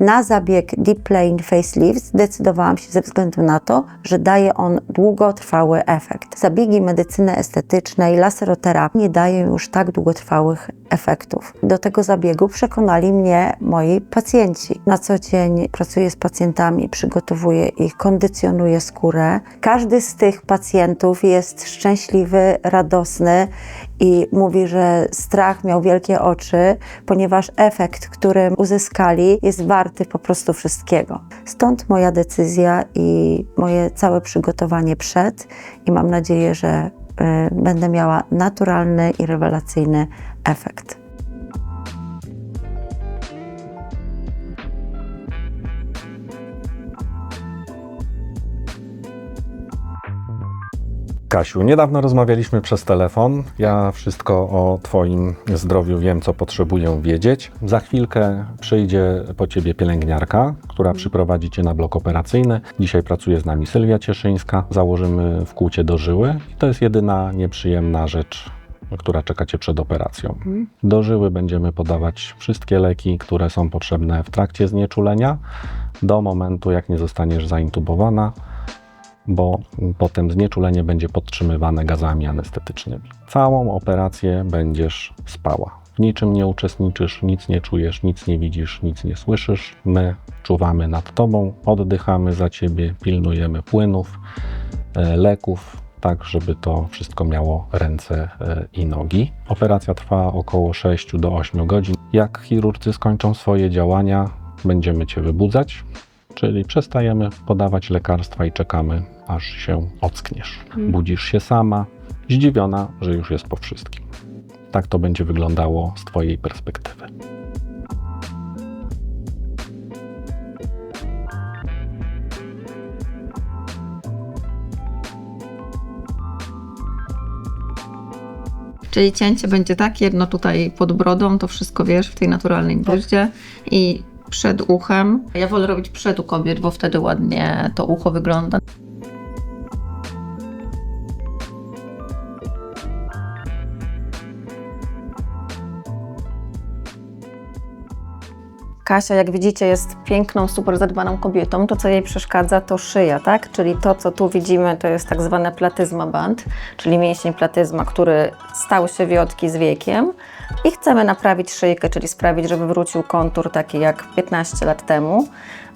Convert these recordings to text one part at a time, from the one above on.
Na zabieg Deep Plane Facelift zdecydowałam się ze względu na to, że daje on długotrwały efekt. Zabiegi medycyny estetycznej, laseroterapii nie dają już tak długotrwałych efektów. Do tego zabiegu przekonali mnie moi pacjenci. Na co dzień pracuję z pacjentami, przygotowuję ich, kondycjonuję skórę. Każdy z tych pacjentów jest szczęśliwy, radosny i mówi, że strach miał wielkie oczy, ponieważ efekt, który uzyskali, jest warty po prostu wszystkiego. Stąd moja decyzja i moje całe przygotowanie przed i mam nadzieję, że y, będę miała naturalny i rewelacyjny efekt. Kasiu, niedawno rozmawialiśmy przez telefon. Ja wszystko o Twoim zdrowiu wiem, co potrzebuję wiedzieć. Za chwilkę przyjdzie po Ciebie pielęgniarka, która przyprowadzi Cię na blok operacyjny. Dzisiaj pracuje z nami Sylwia Cieszyńska. Założymy w kłucie do żyły i to jest jedyna nieprzyjemna rzecz, która czeka Cię przed operacją. Do żyły będziemy podawać wszystkie leki, które są potrzebne w trakcie znieczulenia, do momentu, jak nie zostaniesz zaintubowana bo potem znieczulenie będzie podtrzymywane gazami anestetycznymi. Całą operację będziesz spała. W niczym nie uczestniczysz, nic nie czujesz, nic nie widzisz, nic nie słyszysz. My czuwamy nad tobą, oddychamy za ciebie, pilnujemy płynów, e, leków, tak żeby to wszystko miało ręce e, i nogi. Operacja trwa około 6 do 8 godzin. Jak chirurcy skończą swoje działania, będziemy cię wybudzać, czyli przestajemy podawać lekarstwa i czekamy, aż się ockniesz. Budzisz się sama, zdziwiona, że już jest po wszystkim. Tak to będzie wyglądało z Twojej perspektywy. Czyli cięcie będzie tak, jedno tutaj pod brodą, to wszystko wiesz, w tej naturalnej bryździe i przed uchem. Ja wolę robić przed u kobiet, bo wtedy ładnie to ucho wygląda. Kasia, jak widzicie, jest piękną, super zadbaną kobietą. To, co jej przeszkadza, to szyja, tak? Czyli to, co tu widzimy, to jest tak zwane platyzma band, czyli mięsień platyzma, który stał się wiotki z wiekiem. I chcemy naprawić szyjkę, czyli sprawić, żeby wrócił kontur taki jak 15 lat temu.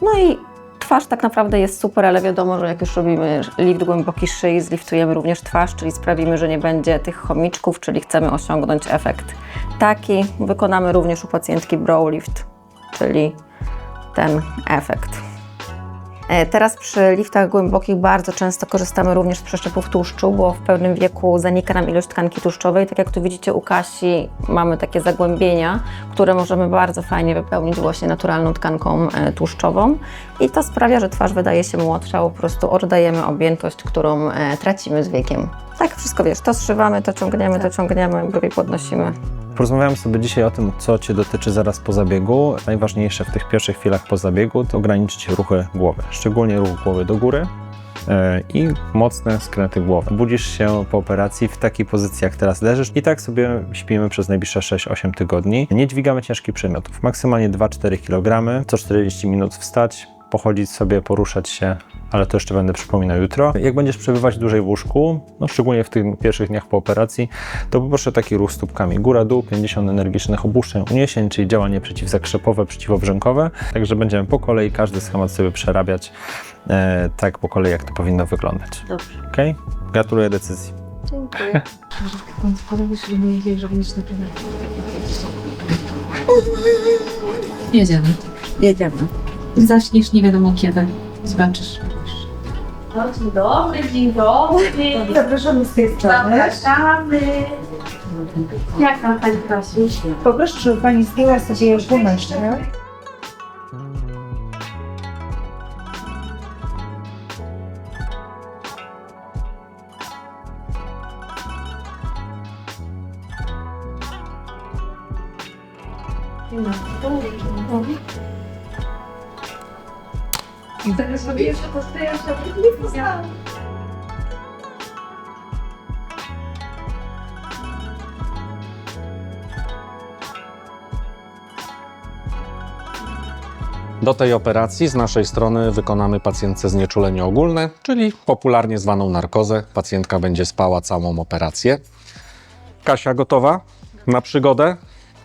No i twarz tak naprawdę jest super, ale wiadomo, że jak już robimy lift głęboki szyi, zliftujemy również twarz, czyli sprawimy, że nie będzie tych chomiczków, czyli chcemy osiągnąć efekt taki. Wykonamy również u pacjentki brow lift, czyli ten efekt. E, Teraz przy liftach głębokich bardzo często korzystamy również z przeszczepów tłuszczu, bo w pewnym wieku zanika nam ilość tkanki tłuszczowej. Tak jak tu widzicie u Kasi mamy takie zagłębienia, które możemy bardzo fajnie wypełnić właśnie naturalną tkanką e, tłuszczową i to sprawia, że twarz wydaje się młodsza, po prostu oddajemy objętość, którą e, tracimy z wiekiem. Tak, wszystko wiesz, to zszywamy, to ciągniemy, to ciągniemy, brwi podnosimy. Porozmawiamy sobie dzisiaj o tym, co Cię dotyczy zaraz po zabiegu. Najważniejsze w tych pierwszych chwilach po zabiegu to ograniczyć ruchy głowy, szczególnie ruch głowy do góry e, i mocne skręty głowy. Budzisz się po operacji w takiej pozycji, jak teraz leżysz i tak sobie śpimy przez najbliższe 6-8 tygodni. Nie dźwigamy ciężkich przedmiotów, maksymalnie 2-4 kg, co 40 minut wstać, pochodzić sobie, poruszać się, ale to jeszcze będę przypominał jutro. Jak będziesz przebywać dłużej w łóżku, no szczególnie w tych pierwszych dniach po operacji, to poproszę taki ruch stópkami góra-dół, 50 energicznych opuszczeń, uniesień, czyli działanie przeciwzakrzepowe, przeciwobrzękowe. Także będziemy po kolei każdy schemat sobie przerabiać e, tak po kolei, jak to powinno wyglądać. Dobrze. Ok? Gratuluję decyzji. Dziękuję. Jedziemy. Jedziemy. Zaczniesz nie wiadomo kiedy. Zobaczysz. Dzień dobry, dzień dobry. Zapraszamy z tej Zapraszamy. Jak tam Pani Kasiu? Poproszę, żeby Pani zdjęła sobie gumeczkę. Zaraz sobie jeszcze postoję, żeby nie. Do tej operacji z naszej strony wykonamy pacjentce znieczulenie ogólne, czyli popularnie zwaną narkozę. Pacjentka będzie spała całą operację. Kasia gotowa na przygodę?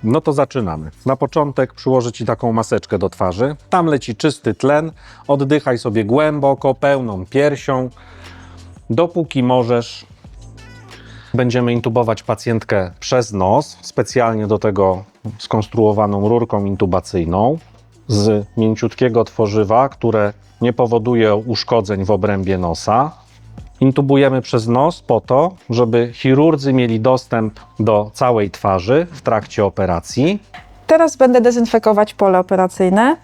No to zaczynamy. Na początek przyłożę Ci taką maseczkę do twarzy. Tam leci czysty tlen. Oddychaj sobie głęboko, pełną piersią, dopóki możesz. Będziemy intubować pacjentkę przez nos, specjalnie do tego skonstruowaną rurką intubacyjną z mięciutkiego tworzywa, które nie powoduje uszkodzeń w obrębie nosa. Intubujemy przez nos po to, żeby chirurdzy mieli dostęp do całej twarzy w trakcie operacji. Teraz będę dezynfekować pole operacyjne.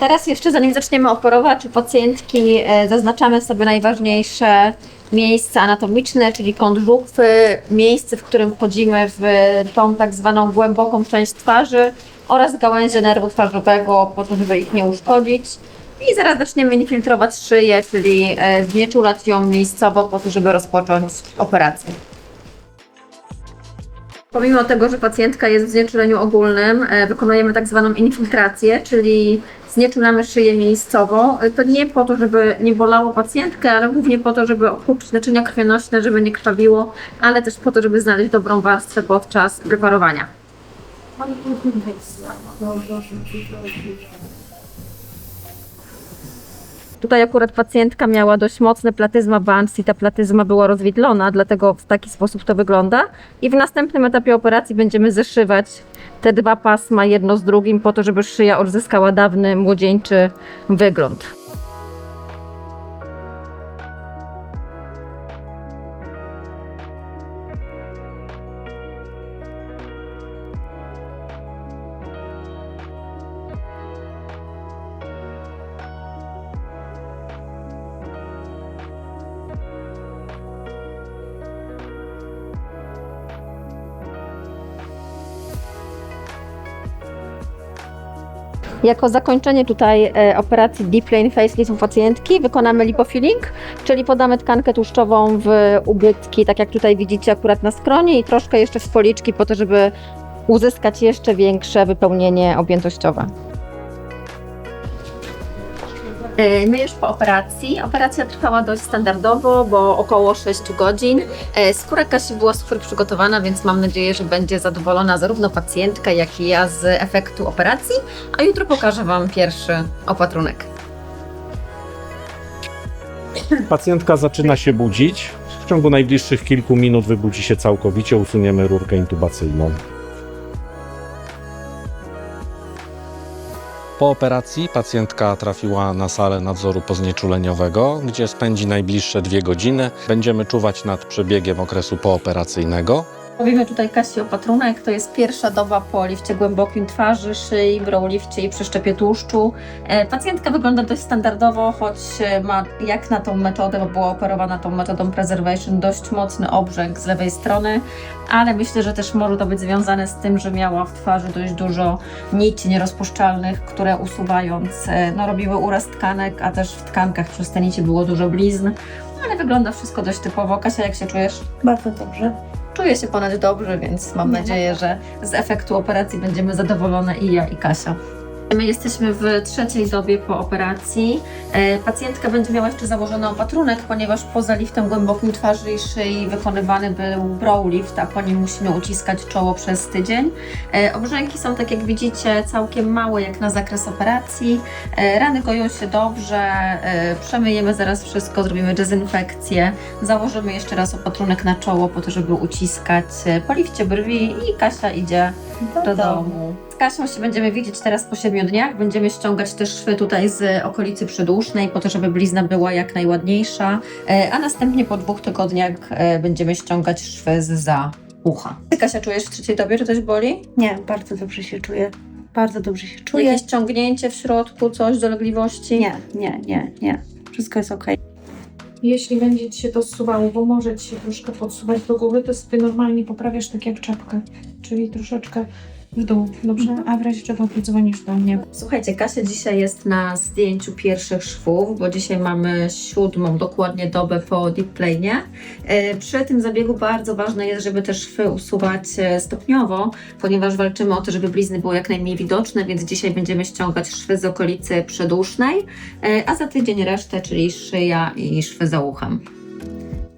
Teraz jeszcze zanim zaczniemy operować pacjentki, e, zaznaczamy sobie najważniejsze miejsca anatomiczne, czyli kąt żuchwy, miejsce, w którym wchodzimy w tą tak zwaną głęboką część twarzy oraz gałęzie nerwu twarzowego po to, żeby ich nie uszkodzić. I zaraz zaczniemy infiltrować szyję, czyli e, znieczulać ją miejscowo po to, żeby rozpocząć operację. Pomimo tego, że pacjentka jest w znieczuleniu ogólnym, e, wykonujemy tak zwaną infiltrację, czyli znieczulamy szyję miejscowo. E, To nie po to, żeby nie bolało pacjentkę, ale głównie po to, żeby okupić naczynia krwionośne, żeby nie krwawiło, ale też po to, żeby znaleźć dobrą warstwę podczas preparowania. Tutaj akurat pacjentka miała dość mocne platyzma Banks i ta platyzma była rozwidlona, dlatego w taki sposób to wygląda. I w następnym etapie operacji będziemy zeszywać te dwa pasma jedno z drugim po to, żeby szyja odzyskała dawny młodzieńczy wygląd. Jako zakończenie tutaj e, operacji Deep Plane Facelift u pacjentki wykonamy lipofilling, czyli podamy tkankę tłuszczową w ubytki, tak jak tutaj widzicie akurat na skronie i troszkę jeszcze w policzki po to, żeby uzyskać jeszcze większe wypełnienie objętościowe. E, My już po operacji. Operacja trwała dość standardowo, bo około 6 godzin. E, Skóra Kasi była super przygotowana, więc mam nadzieję, że będzie zadowolona zarówno pacjentka, jak i ja z efektu operacji. A jutro pokażę Wam pierwszy opatrunek. Pacjentka zaczyna się budzić. W ciągu najbliższych kilku minut wybudzi się całkowicie, usuniemy rurkę intubacyjną. Po operacji pacjentka trafiła na salę nadzoru poznieczuleniowego, gdzie spędzi najbliższe dwie godziny. Będziemy czuwać nad przebiegiem okresu pooperacyjnego. Robimy tutaj Kasi opatrunek. To jest pierwsza doba po lifcie głębokim twarzy, szyi, browlifcie i przeszczepie tłuszczu. E, Pacjentka wygląda dość standardowo, choć e, ma jak na tą metodę, bo była operowana tą metodą preservation, dość mocny obrzęk z lewej strony, ale myślę, że też może to być związane z tym, że miała w twarzy dość dużo nici nierozpuszczalnych, które usuwając, e, no, robiły uraz tkanek, a też w tkankach przez te nici było dużo blizn. Ale wygląda wszystko dość typowo. Kasia, jak się czujesz? Bardzo dobrze. Czuję się ponad dobrze, więc mam nadzieję, że z efektu operacji będziemy zadowolone i ja, i Kasia. My jesteśmy w trzeciej dobie po operacji. E, Pacjentka będzie miała jeszcze założony opatrunek, ponieważ poza liftem głębokim twarzy i szyi wykonywany był brow lift, a po nim musimy uciskać czoło przez tydzień. E, Obrzęki są, tak jak widzicie, całkiem małe jak na zakres operacji. E, Rany goją się dobrze, przemyjemy zaraz wszystko, zrobimy dezynfekcję, założymy jeszcze raz opatrunek na czoło po to, żeby uciskać po lifcie brwi i Kasia idzie do domu. Z Kasią się będziemy widzieć teraz po 7 dniach. Będziemy ściągać też szwy tutaj z okolicy przedusznej, po to, żeby blizna była jak najładniejsza. E, A następnie po dwóch tygodniach e, będziemy ściągać szwy z za ucha. Ty Kasia czujesz w trzeciej dobie, czy coś boli? Nie, bardzo dobrze się czuję. Bardzo dobrze się czuję. Jakieś ciągnięcie w środku, coś, dolegliwości? Nie, nie, nie, nie. Wszystko jest okej. Jeśli będzie Ci się to zsuwało, bo może Ci się troszkę podsuwać do głowy, to sobie normalnie poprawiasz tak jak czapkę. Czyli troszeczkę w dół, dobrze? A w razie czego dzwonisz do mnie. Słuchajcie, Kasia dzisiaj jest na zdjęciu pierwszych szwów, bo dzisiaj mamy siódmą dokładnie dobę po deep planie. E, Przy tym zabiegu bardzo ważne jest, żeby te szwy usuwać e, stopniowo, ponieważ walczymy o to, żeby blizny były jak najmniej widoczne, więc dzisiaj będziemy ściągać szwy z okolicy przedusznej, e, a za tydzień resztę, czyli szyja i szwy za uchem.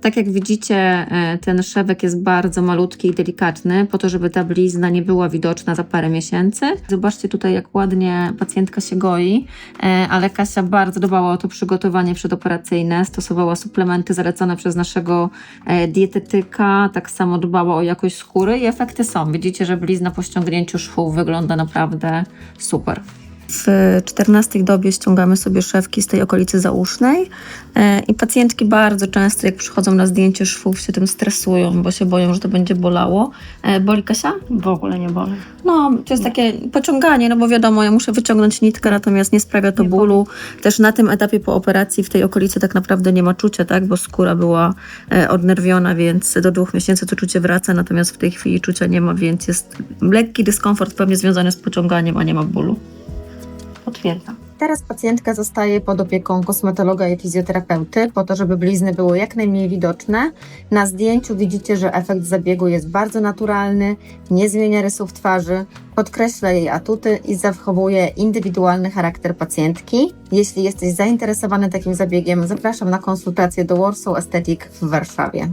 Tak jak widzicie, e, ten szewek jest bardzo malutki i delikatny, po to, żeby ta blizna nie była widoczna za parę miesięcy. Zobaczcie tutaj, jak ładnie pacjentka się goi, e, ale Kasia bardzo dbała o to przygotowanie przedoperacyjne, stosowała suplementy zalecone przez naszego e, dietetyka, tak samo dbała o jakość skóry i efekty są. Widzicie, że blizna po ściągnięciu szwów wygląda naprawdę super. W 14 dobie ściągamy sobie szewki z tej okolicy zausznej e, i pacjentki bardzo często, jak przychodzą na zdjęcie szwów, się tym stresują, bo się boją, że to będzie bolało. E, Boli Kasia? W ogóle nie boli. No, to jest takie pociąganie, no bo wiadomo, ja muszę wyciągnąć nitkę, natomiast nie sprawia to bólu. Też na tym etapie po operacji w tej okolicy tak naprawdę nie ma czucia, tak, bo skóra była e, odnerwiona, więc do dwóch miesięcy to czucie wraca, natomiast w tej chwili czucia nie ma, więc jest lekki dyskomfort pewnie związany z pociąganiem, a nie ma bólu. Potwierdzam. Teraz pacjentka zostaje pod opieką kosmetologa i fizjoterapeuty, po to, żeby blizny były jak najmniej widoczne. Na zdjęciu widzicie, że efekt zabiegu jest bardzo naturalny, nie zmienia rysów twarzy, podkreśla jej atuty i zachowuje indywidualny charakter pacjentki. Jeśli jesteś zainteresowany takim zabiegiem, zapraszam na konsultację do Warsaw Aesthetic w Warszawie.